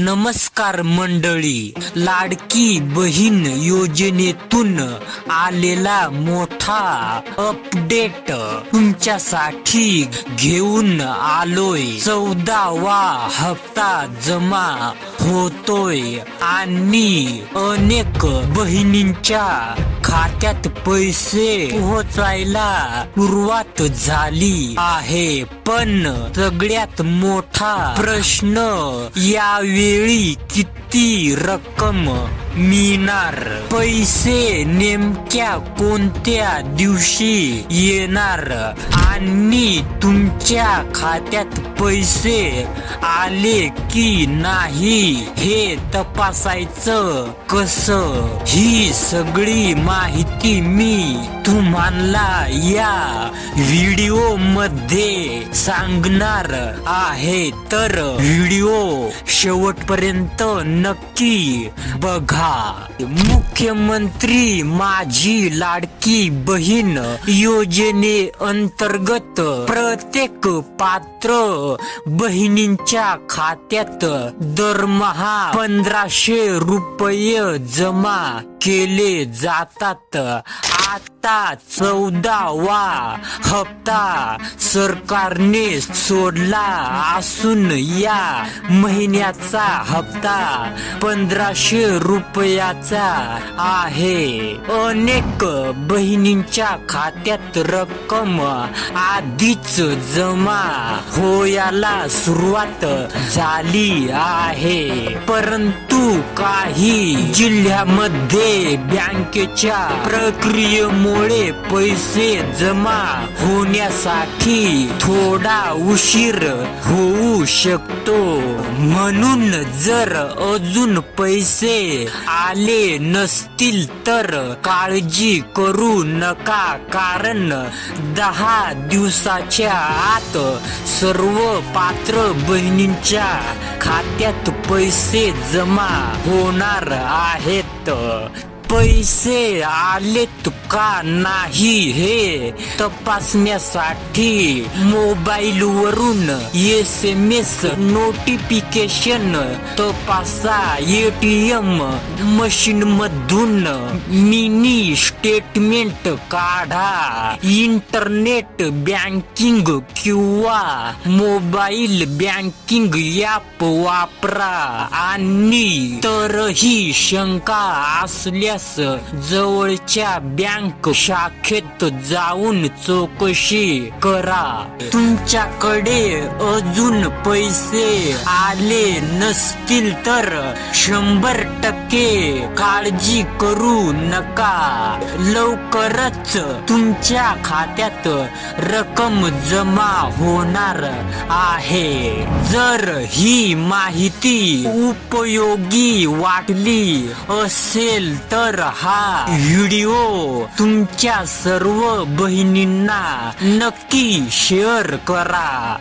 नमस्कार मंडळी. लाडकी बहीण योजनेतून आलेला मोठा अपडेट तुमच्यासाठी घेऊन आलोय. चौदावा हप्ता जमा होतोय आणि अनेक बहिणींच्या खात्यात पैसे पोहोचायला सुरुवात झाली आहे. पण सगळ्यात मोठा प्रश्न यावेळी किती रक्कम मिळणार. पैसे नेमक्या कोणत्या दिवशी येणार? आणि तुमच्या खात्यात पैसे आले की नाही हे तपासायचं कस? ही सगळी माहिती मी तुम्हाला या व्हिडिओमध्ये सांगणार आहे. तर व्हिडिओ शेवटपर्यंत नक्की बघा. मुख्यमंत्री माझी लाडकी बहीण योजने अंतर्गत प्रत्येक पात्र बहिणींच्या खात्यात दरमहा पंधराशे रुपये जमा केले जातात. आता चौदावा हप्ता सरकारने सोडला असून या महिन्याचा हप्ता पंधराशे रुपयाचा आहे. अनेक बहिणींच्या खात्यात रक्कम आधीच जमा होयाला सुरुवात झाली आहे. परंतु काही जिल्ह्यामध्ये बँकेच्या प्रक्रियेमुळे पैसे जमा होण्यासाठी थोडा उशीर होऊ शकतो. म्हणून जर अजून पैसे आले नसतील तर काळजी करू नका कारण दहा दिवसाच्या आत सर्व पात्र बहिणींच्या खात्यात पैसे जमा होणार आहेत. पैसे आलेत का नाही हे तपासण्यासाठी मोबाईल वरून एस एम एस नोटिफिकेशन तपासा एटीएम मशीन मधून मिनी स्टेटमेंट काढा. इंटरनेट बँकिंग किंवा मोबाईल बँकिंग ॲप वापरा. आणि तरही शंका असल्यास जवळच्या बँक बँक शाखेत जाऊन चौकशी करा. तुमच्याकडे अजून पैसे आले नसतील तर शंभर टक्के काळजी करू नका. लवकरच तुमच्या खात्यात रक्कम जमा होणार आहे. जर ही माहिती उपयोगी वाटली असेल तर हा व्हिडिओ तुमच्या सर्व बहिणींना नक्की शेअर करा.